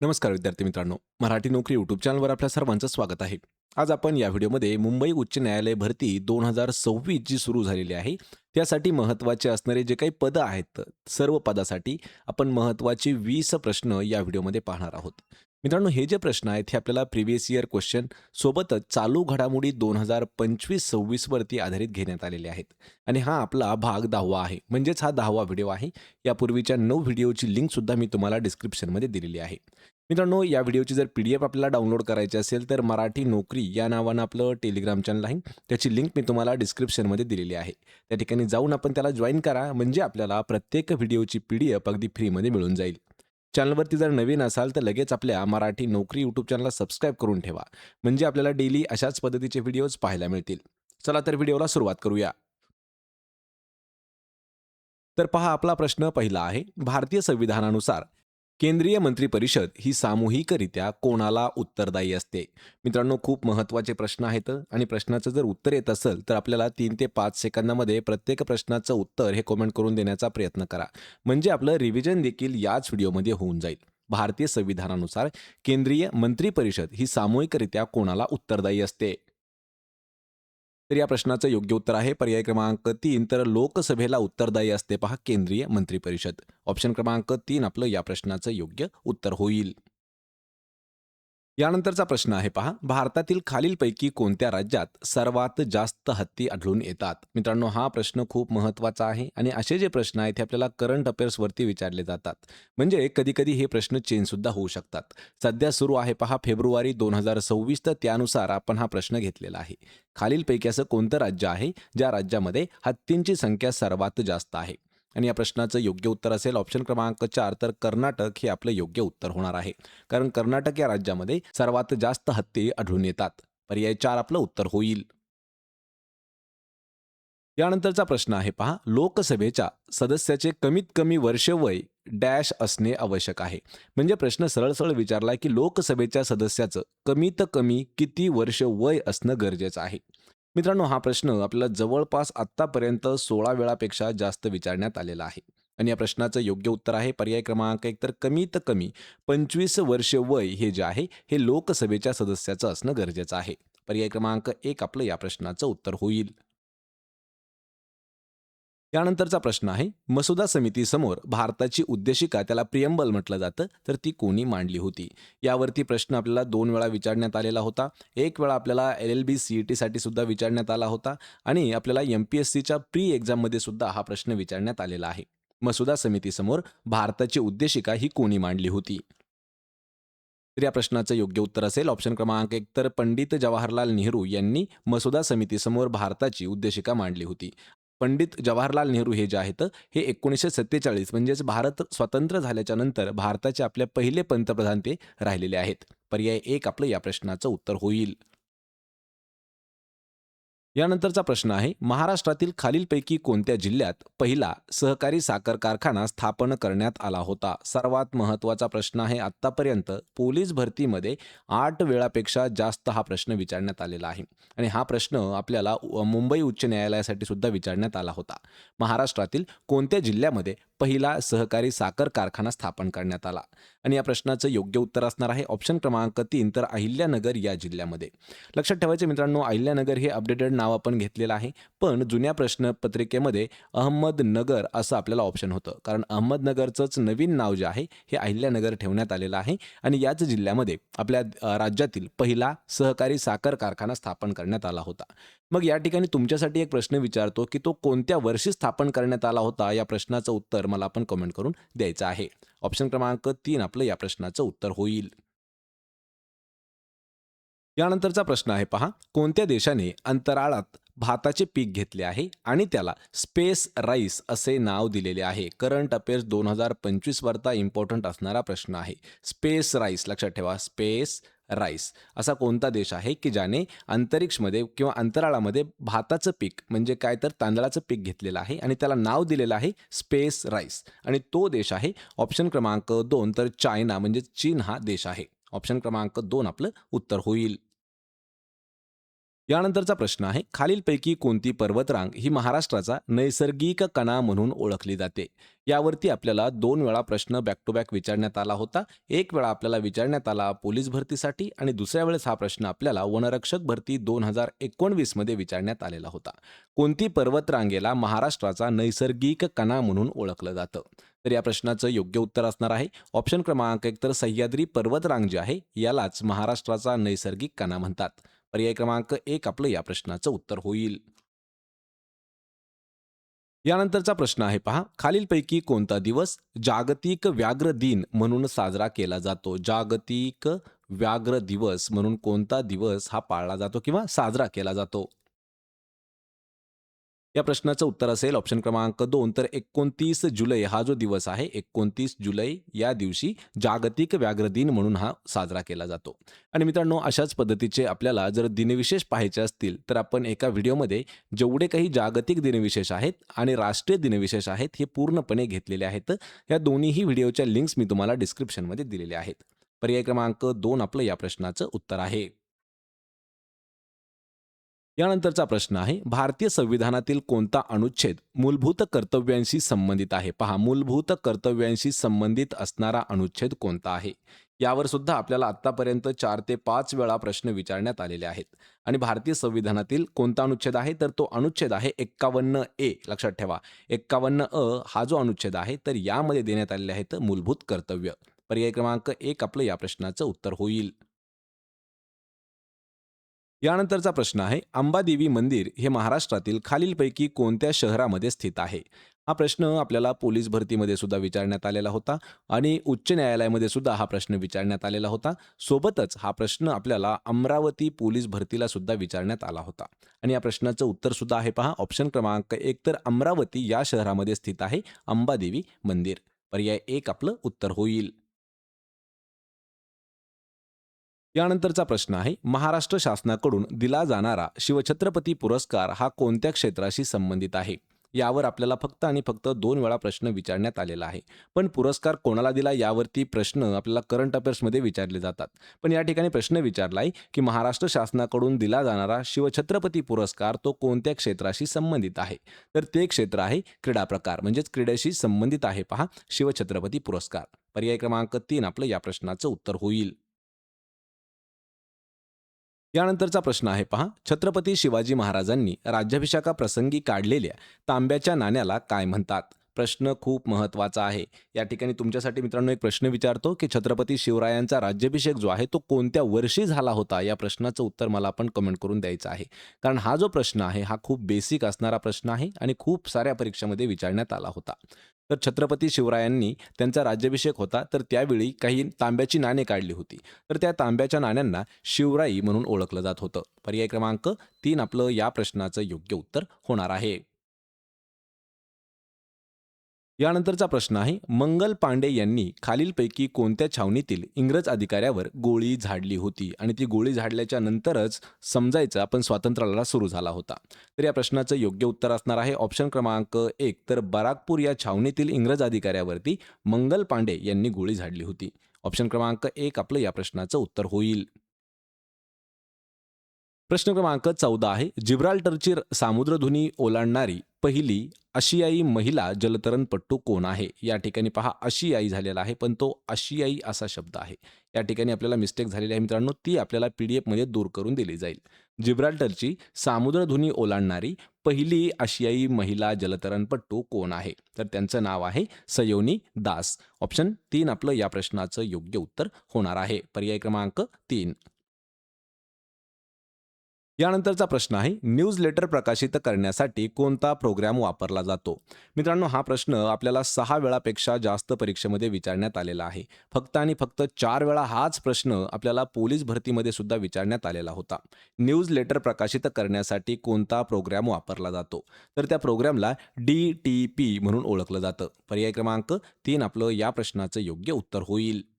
नमस्कार विद्यार्थी मित्रांनो मराठी नोकरी यूट्यूब चॅनलवर आपल्या सर्वांचं स्वागत आहे. आज आपण या व्हिडिओमध्ये मुंबई उच्च न्यायालय भरती दोन हजार सव्वीस जी सुरू झालेली आहे त्यासाठी महत्त्वाचे असणारे जे काही पदं आहेत सर्व पदासाठी आपण महत्त्वाचे वीस प्रश्न या व्हिडिओमध्ये पाहणार आहोत. मित्रांनो हे जे प्रश्न आहेत हे आपल्याला प्रिव्हियस इयर क्वेश्चन सोबतच चालू घडामोडी दोन हजार पंचवीस सव्वीसवरती आधारित घेण्यात आलेले आहेत. आणि हा आपला भाग दहावा आहे. म्हणजेच हा दहावा व्हिडिओ आहे. यापूर्वीच्या नऊ व्हिडिओची लिंकसुद्धा मी तुम्हाला डिस्क्रिप्शनमध्ये दिलेली आहे. मित्रांनो या व्हिडिओची जर पी डी एफ आपल्याला डाउनलोड करायची असेल तर मराठी नोकरी या नावानं आपलं टेलिग्राम चॅनल आहे. त्याची लिंक मी तुम्हाला डिस्क्रिप्शनमध्ये दिलेली आहे. त्या ठिकाणी जाऊन आपण त्याला जॉईन करा. म्हणजे आपल्याला प्रत्येक व्हिडिओची पी डी एफ अगदी फ्रीमध्ये मिळून जाईल. चॅनलवरती जर नवीन असाल तर लगेच आपल्या मराठी नोकरी यूट्यूब चॅनलला सबस्क्राईब करून ठेवा. म्हणजे आपल्याला डेली अशाच पद्धतीचे व्हिडिओज पाहायला मिळतील. चला तर व्हिडिओला सुरुवात करूया. तर पहा आपला प्रश्न पहिला आहे. भारतीय संविधानानुसार केंद्रीय मंत्री परिषद ही सामूहिकरित्या कोणाला उत्तरदायी असते? मित्रांनो खूप महत्त्वाचे प्रश्न आहेत आणि प्रश्नाचं जर उत्तर येत असेल तर आपल्याला तीन ते पाच सेकंदामध्ये प्रत्येक प्रश्नाचं उत्तर हे कमेंट करून देण्याचा प्रयत्न करा. म्हणजे आपलं रिव्हिजन देखील याच व्हिडिओमध्ये होऊन जाईल. भारतीय संविधानानुसार केंद्रीय मंत्री परिषद ही सामूहिकरित्या कोणाला उत्तरदायी असते? तर या प्रश्नाचं योग्य उत्तर आहे. पर्याय क्रमांक तीन. तर लोकसभेला उत्तरदायी असते पहा केंद्रीय मंत्री परिषद ऑप्शन क्रमांक तीन आपलं या प्रश्नाचं योग्य उत्तर होईल. यानंतरचा प्रश्न आहे पहा. भारतातील खालीलपैकी कोणत्या राज्यात सर्वात जास्त हत्ती आढळून येतात? मित्रांनो हा प्रश्न खूप महत्त्वाचा आहे आणि असे जे प्रश्न आहेत हे आपल्याला करंट अफेअर्सवरती विचारले जातात. म्हणजे कधीकधी हे प्रश्न चेंजसुद्धा होऊ शकतात. सध्या सुरू आहे पहा फेब्रुवारी दोन हजार सव्वीस तर त्यानुसार आपण हा प्रश्न घेतलेला आहे. खालीलपैकी असं कोणतं राज्य आहे ज्या राज्यामध्ये हत्तींची संख्या सर्वात जास्त आहे? आणि या प्रश्नाचं योग्य उत्तर असेल ऑप्शन क्रमांक चार तर कर्नाटक हे आपलं योग्य उत्तर होणार आहे. कारण कर्नाटक या राज्यामध्ये सर्वात जास्त हत्ये आढळून येतात. पर्याय चार आपलं उत्तर होईल. यानंतरचा प्रश्न आहे पहा लोकसभेच्या सदस्याचे कमीत कमी वर्ष वय डॅश असणे आवश्यक आहे. म्हणजे प्रश्न सरळ सरळ विचारलाय की लोकसभेच्या सदस्याचं कमीत कमी किती वर्ष वय असणं गरजेचं आहे? मित्रांनो हा प्रश्न आपल्याला जवळपास आत्तापर्यंत सोळा वेळापेक्षा जास्त विचारण्यात आलेला आहे. आणि या प्रश्नाचं योग्य उत्तर आहे पर्याय क्रमांक एक तर कमीत कमी. पंचवीस वर्ष वय हे जे आहे हे लोकसभेच्या सदस्याचं असणं गरजेचं आहे. पर्याय क्रमांक एक आपलं या प्रश्नाचं उत्तर होईल. यानंतरचा प्रश्न आहे मसुदा समितीसमोर भारताची उद्देशिका त्याला प्रियंबल म्हटलं जातं तर ती कोणी मांडली होती? यावरती प्रश्न आपल्याला दोन वेळा विचारण्यात आलेला होता. एक वेळा आपल्याला L L B C E टीसाठी सुद्धा विचारण्यात आला होता आणि आपल्याला एम पी एस सीच्या प्री एक्झाममध्ये सुद्धा हा प्रश्न विचारण्यात आलेला आहे. मसुदा समितीसमोर भारताची उद्देशिका ही कोणी मांडली होती? तर या प्रश्नाचं योग्य उत्तर असेल ऑप्शन क्रमांक एक तर पंडित जवाहरलाल नेहरू यांनी मसुदा समितीसमोर भारताची उद्देशिका मांडली होती. पंडित जवाहरलाल नेहरू हे जे आहेत हे एकोणीसशे सत्तेचाळीस म्हणजेच भारत स्वतंत्र झाल्याच्यानंतर भारताचे आपले पहिले पंतप्रधान ते राहिलेले आहेत. पर्याय एक आपलं या प्रश्नाचं उत्तर होईल. यानंतरचा प्रश्न आहे महाराष्ट्रातील खालीलपैकी कोणत्या जिल्ह्यात पहिला सहकारी साखर कारखाना स्थापन करण्यात आला होता? सर्वात महत्त्वाचा प्रश्न आहे आत्तापर्यंत पोलीस भरतीमध्ये आठ वेळापेक्षा जास्त हा प्रश्न विचारण्यात आलेला आहे. आणि हा प्रश्न आपल्याला मुंबई उच्च न्यायालयासाठी सुद्धा विचारण्यात आला होता. महाराष्ट्रातील कोणत्या जिल्ह्यामध्ये पहिला सहकारी साखर कारखाना स्थापन करण्यात आला. आणि या प्रश्नाचं योग्य उत्तर असणार आहे. ऑप्शन क्रमांक तीन तर अहिल्यानगर या जिल्ह्यामध्ये. लक्षात ठेवायचे मित्रांनो अहिल्यानगर हे अपडेटेड नाव आपण घेतलेलं आहे. पण जुन्या प्रश्नपत्रिकेमध्ये अहमदनगर असं आपल्याला ऑप्शन होतं. कारण अहमदनगरचंच नवीन नाव जे आहे हे अहिल्यानगर ठेवण्यात आलेलं आहे. आणि याच जिल्ह्यामध्ये आपल्या राज्यातील पहिला सहकारी साखर कारखाना स्थापन करण्यात आला होता. मग या ठिकाणी तुमच्यासाठी एक प्रश्न विचारतो की तो कोणत्या वर्षी स्थापन करण्यात आला होता? या प्रश्नाचं उत्तर मला आपण कमेंट करून द्यायचं आहे. ऑप्शन क्रमांक तीन आपलं या प्रश्नाचं उत्तर होईल. यानंतरचा प्रश्न आहे पहा. कोणत्या देशाने अंतराळात भाताचे पीक घेतले आहे आणि त्याला स्पेस राईस असे नाव दिलेले आहे? करंट अफेअर्स दोन हजार पंचवीस वरता इम्पॉर्टंट असणारा प्रश्न आहे. स्पेस राईस लक्षात ठेवा. Space rice. असा कोणता देश आहे की ज्याने अंतरिक्षमध्ये किंवा अंतराळामध्ये भाताचं पीक म्हणजे काय तर तांदळाचं पीक घेतलेलं आहे आणि त्याला नाव दिलेलं आहे स्पेस राईस. आणि तो देश आहे ऑप्शन क्रमांक दोन तर चायना म्हणजे चीन हा देश आहे. ऑप्शन क्रमांक दोन आपलं उत्तर होईल. यानंतरचा प्रश्न आहे खालीलपैकी कोणती पर्वतरांग ही महाराष्ट्राचा नैसर्गिक कणा म्हणून ओळखली जाते? यावरती आपल्याला दोन वेळा प्रश्न बॅक टू बॅक विचारण्यात आला होता. एक वेळा आपल्याला विचारण्यात आला पोलीस भरतीसाठी आणि दुसऱ्या वेळेस हा प्रश्न आपल्याला वनरक्षक भरती दोन हजार एकोणवीसमध्ये विचारण्यात आलेला होता. कोणती पर्वतरांगेला महाराष्ट्राचा नैसर्गिक कणा म्हणून ओळखलं जातं? तर या प्रश्नाचं योग्य उत्तर असणार आहे. ऑप्शन क्रमांक एक तर सह्याद्री पर्वतरांग जी आहे यालाच महाराष्ट्राचा नैसर्गिक कणा म्हणतात. पर्याय क्रमांक एक आपलं या प्रश्नाचं उत्तर होईल. यानंतरचा प्रश्न आहे पहा. खालीलपैकी कोणता दिवस जागतिक व्याघ्र दिन म्हणून साजरा केला जातो? जागतिक व्याघ्र दिवस म्हणून कोणता दिवस हा पाळला जातो किंवा साजरा केला जातो? या प्रश्नाचं उत्तर असेल ऑप्शन क्रमांक दोन. तर एकोणतीस जुलै हा जो दिवस आहे एकोणतीस जुलै या दिवशी जागतिक व्याघ्र दिन म्हणून हा साजरा केला जातो. आणि मित्रांनो अशाच पद्धतीचे आपल्याला जर दिनविशेष पाहायचे असतील तर आपण एका व्हिडिओमध्ये जेवढे काही जागतिक दिनविशेष आहेत आणि राष्ट्रीय दिनविशेष आहेत हे पूर्णपणे घेतलेले आहेत. या दोन्हीही व्हिडिओच्या लिंक्स मी तुम्हाला डिस्क्रिप्शनमध्ये दिलेले आहेत. पर्याय क्रमांक दोन आपलं या प्रश्नाचं उत्तर आहे. यानंतरचा प्रश्न आहे भारतीय संविधानातील कोणता अनुच्छेद मूलभूत कर्तव्यांशी संबंधित आहे? पहा मूलभूत कर्तव्यांशी संबंधित असणारा अनुच्छेद कोणता आहे? यावर सुद्धा आपल्याला आतापर्यंत चार ते पाच वेळा प्रश्न विचारण्यात आलेले आहेत. आणि भारतीय संविधानातील कोणता अनुच्छेद आहे? तर तो अनुच्छेद आहे एक्कावन्न ए. लक्षात ठेवा एक्कावन्न अ हा जो अनुच्छेद आहे तर यामध्ये देण्यात आलेले आहेत मूलभूत कर्तव्य. पर्याय क्रमांक एक आपलं या प्रश्नाचं उत्तर होईल. यानंतरचा प्रश्न आहे अंबादेवी मंदिर हे महाराष्ट्रातील खालीलपैकी कोणत्या शहरामध्ये स्थित आहे? हा प्रश्न आपल्याला पोलीस भरतीमध्ये सुद्धा विचारण्यात आलेला होता आणि उच्च न्यायालयामध्ये सुद्धा हा प्रश्न विचारण्यात आलेला होता. सोबतच हा प्रश्न आपल्याला अमरावती पोलीस भरतीला सुद्धा विचारण्यात आला होता. आणि या प्रश्नाचं उत्तर सुद्धा आहे पहा. ऑप्शन क्रमांक एक तर अमरावती या शहरामध्ये स्थित आहे अंबादेवी मंदिर. पर्याय एक आपलं उत्तर होईल. यानंतरचा प्रश्न आहे महाराष्ट्र शासनाकडून दिला जाणारा शिवछत्रपती पुरस्कार हा कोणत्या क्षेत्राशी संबंधित आहे? यावर आपल्याला फक्त आणि फक्त दोन वेळा प्रश्न विचारण्यात आलेला आहे. पण पुरस्कार कोणाला दिला यावरती प्रश्न आपल्याला करंट अफेअर्समध्ये विचारले जातात. पण या ठिकाणी प्रश्न विचारलाय की महाराष्ट्र शासनाकडून दिला जाणारा शिवछत्रपती पुरस्कार तो कोणत्या क्षेत्राशी संबंधित आहे? तर ते क्षेत्र आहे क्रीडा प्रकार. म्हणजेच क्रीडेशी संबंधित आहे पहा शिवछत्रपती पुरस्कार. पर्याय क्रमांक तीन आपलं या प्रश्नाचं उत्तर होईल. यानंतरचा प्रश्न आहे पहा. छत्रपती शिवाजी महाराजांनी राज्याभिषेकाप्रसंगी काढलेल्या तांब्याच्या नाण्याला काय म्हणतात? प्रश्न खूप महत्त्वाचा आहे. या ठिकाणी तुमच्यासाठी मित्रांनो एक प्रश्न विचारतो की छत्रपती शिवरायांचा राज्याभिषेक जो आहे तो कोणत्या वर्षी झाला होता? या प्रश्नाचं उत्तर मला आपण कमेंट करून द्यायचं आहे. कारण हा जो प्रश्न आहे हा खूप बेसिक असणारा प्रश्न आहे आणि खूप साऱ्या परीक्षेमध्ये विचारण्यात आला होता. तर छत्रपती शिवरायांनी त्यांचा राज्याभिषेक होता. तर त्यावेळी काही तांब्याची नाणे काढली होती. तर त्या तांब्याच्या नाण्यांना शिवराई म्हणून ओळखलं जात होतं. पर्याय क्रमांक तीन आपलं या प्रश्नाचं योग्य उत्तर होणार आहे. यानंतरचा प्रश्न आहे मंगल पांडे यांनी खालीलपैकी कोणत्या छावणीतील इंग्रज अधिकाऱ्यावर गोळी झाडली होती? आणि ती गोळी झाडल्याच्या नंतरच समजायचं आपण स्वातंत्र्याला सुरू झाला होता. तर या प्रश्नाचं योग्य उत्तर असणार आहे. ऑप्शन क्रमांक एक. तर बराकपूर या छावणीतील इंग्रज अधिकाऱ्यावरती मंगल पांडे यांनी गोळी झाडली होती. ऑप्शन क्रमांक एक आपलं या प्रश्नाचं उत्तर होईल. प्रश्न क्रमांक चौदा आहे. जिब्राल्टरची सामुद्रधुनी ओलांडणारी पहिली आशियाई महिला जलतरणपट्टू कोण आहे? या ठिकाणी पहा आशियाई झालेला आहे पण तो आशियाई असा शब्द आहे. या ठिकाणी आपल्याला मिस्टेक झालेली आहे मित्रांनो ती आपल्याला पी डी एफमध्ये दूर करून दिली जाईल. जिब्राल्टरची सामुद्रधुनी ओलांडणारी पहिली आशियाई महिला जलतरणपट्टू कोण आहे? तर त्यांचं नाव आहे सयोनी दास. ऑप्शन तीन आपलं या प्रश्नाचं योग्य उत्तर होणार आहे. पर्याय क्रमांक तीन. यानंतरचा प्रश्न आहे न्यूज लेटर प्रकाशित करण्यासाठी कोणता प्रोग्राम वापरला जातो? मित्रांनो हा प्रश्न आपल्याला सहा वेळापेक्षा जास्त परीक्षेमध्ये विचारण्यात आलेला आहे. फक्त आणि फक्त चार वेळा हाच प्रश्न आपल्याला पोलीस भरतीमध्ये सुद्धा विचारण्यात आलेला होता. न्यूज लेटर प्रकाशित करण्यासाठी कोणता प्रोग्राम वापरला जातो? तर त्या प्रोग्रामला डी टी पी म्हणून ओळखलं जातं. पर्याय क्रमांक तीन आपलं या प्रश्नाचं योग्य उत्तर होईल.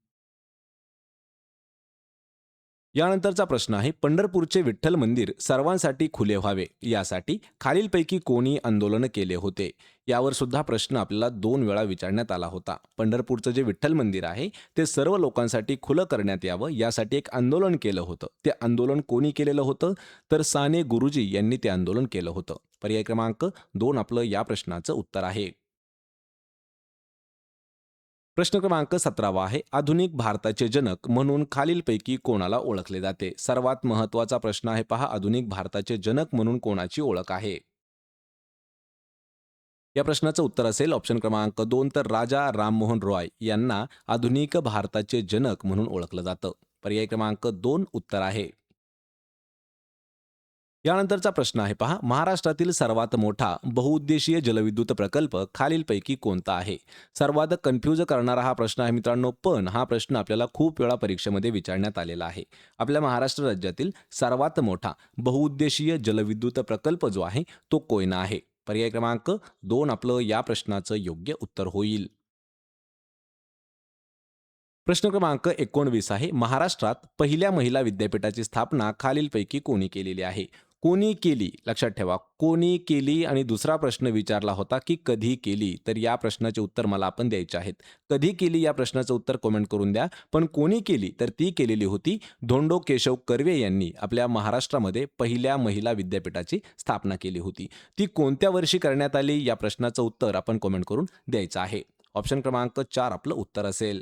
यानंतरचा प्रश्न आहे पंढरपूरचे विठ्ठल मंदिर सर्वांसाठी खुले व्हावे यासाठी खालीलपैकी कोणी आंदोलन केले होते? यावर सुद्धा प्रश्न आपल्याला दोन वेळा विचारण्यात आला होता. पंढरपूरचं जे विठ्ठल मंदिर आहे ते सर्व लोकांसाठी खुलं करण्यात यावं यासाठी एक आंदोलन केलं होतं. ते आंदोलन कोणी केलेलं होतं? तर साने गुरुजी यांनी ते आंदोलन केलं होतं. पर्याय क्रमांक दोन आपलं या प्रश्नाचं उत्तर आहे. प्रश्न क्रमांक सतरावा आहे. आधुनिक भारताचे जनक म्हणून खालीलपैकी कोणाला ओळखले जाते? सर्वात महत्त्वाचा प्रश्न आहे पहा. आधुनिक भारताचे जनक म्हणून कोणाची ओळख आहे? या प्रश्नाचं उत्तर असेल ऑप्शन क्रमांक दोन तर राजा राममोहन रॉय यांना आधुनिक भारताचे जनक म्हणून ओळखलं जातं. पर्याय क्रमांक दोन उत्तर आहे. यानंतरचा प्रश्न आहे पहा. महाराष्ट्रातील सर्वात मोठा बहुउद्देशीय जलविद्युत प्रकल्प खालीलपैकी कोणता आहे? सर्वात कन्फ्यूज करणारा हा प्रश्न आहे मित्रांनो पण हा प्रश्न आपल्याला खूप वेळा परीक्षेमध्ये विचारण्यात आलेला आहे. आपल्या महाराष्ट्र राज्यातील सर्वात मोठा बहुउद्देशीय जलविद्युत प्रकल्प जो आहे तो कोयना आहे. पर्याय क्रमांक दोन आपलं या प्रश्नाचं योग्य उत्तर होईल. प्रश्न क्रमांक एकोणवीस आहे. महाराष्ट्रात पहिल्या महिला विद्यापीठाची स्थापना खालीलपैकी कोणी केलेली आहे? कोणी केली? लक्षात ठेवा. कोणी केली आणि दुसरा प्रश्न विचारला होता की कधी केली? तर या प्रश्नाचे उत्तर मला आपण द्यायचे आहेत. कधी केली या प्रश्नाचं उत्तर कमेंट करून द्या. पण कोणी केली? तर ती केलेली होती धोंडो केशव कर्वे यांनी आपल्या महाराष्ट्रामध्ये पहिल्या महिला विद्यापीठाची स्थापना केली होती. ती कोणत्या वर्षी करण्यात आली? या प्रश्नाचं उत्तर आपण कमेंट करून द्यायचं आहे. ऑप्शन क्रमांक चार आपलं उत्तर असेल.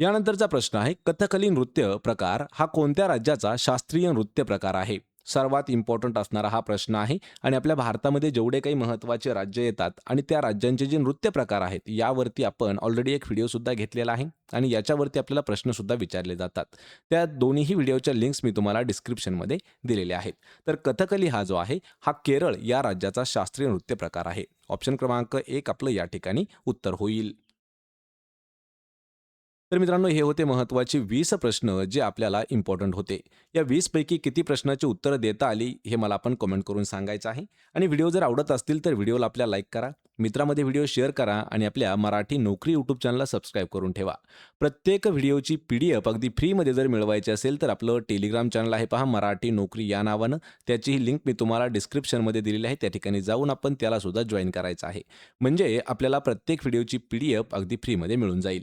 यानंतरचा प्रश्न आहे कथकली नृत्य प्रकार हा कोणत्या राज्याचा शास्त्रीय नृत्य प्रकार आहे? सर्वात इम्पॉर्टंट असणारा हा प्रश्न आहे आणि आपल्या भारतामध्ये जेवढे काही महत्त्वाचे राज्य येतात आणि त्या राज्यांचे जे नृत्य प्रकार आहेत यावरती आपण ऑलरेडी एक व्हिडिओसुद्धा घेतलेला आहे आणि याच्यावरती आपल्याला प्रश्नसुद्धा विचारले जातात. त्या दोन्हीही व्हिडिओच्या लिंक्स मी तुम्हाला डिस्क्रिप्शनमध्ये दिलेल्या आहेत. तर कथकली हा जो आहे हा केरळ या राज्याचा शास्त्रीय नृत्य प्रकार आहे. ऑप्शन क्रमांक एक आपलं या ठिकाणी उत्तर होईल. तर मित्रांनो हे होते महत्त्वाचे वीस प्रश्न जे आपल्याला इम्पॉर्टंट होते. या वीसपैकी किती प्रश्नाची उत्तरं देता आली हे मला आपण कमेंट करून सांगायचं आहे. आणि व्हिडिओ जर आवडत असतील तर व्हिडिओला आपल्या लाईक करा मित्रामध्ये व्हिडिओ शेअर करा आणि आपल्या मराठी नोकरी यूट्यूब चॅनलला सबस्क्राईब करून ठेवा. प्रत्येक व्हिडिओची पी डी एफ अगदी फ्रीमध्ये जर मिळवायची असेल तर आपलं टेलिग्राम चॅनल आहे पहा मराठी नोकरी या नावानं. त्याचीही लिंक मी तुम्हाला डिस्क्रिप्शनमध्ये दिलेली आहे. त्या ठिकाणी जाऊन आपण त्यालासुद्धा जॉईन करायचं आहे. म्हणजे आपल्याला प्रत्येक व्हिडिओची पी डी एफ अगदी फ्रीमध्ये मिळून जाईल.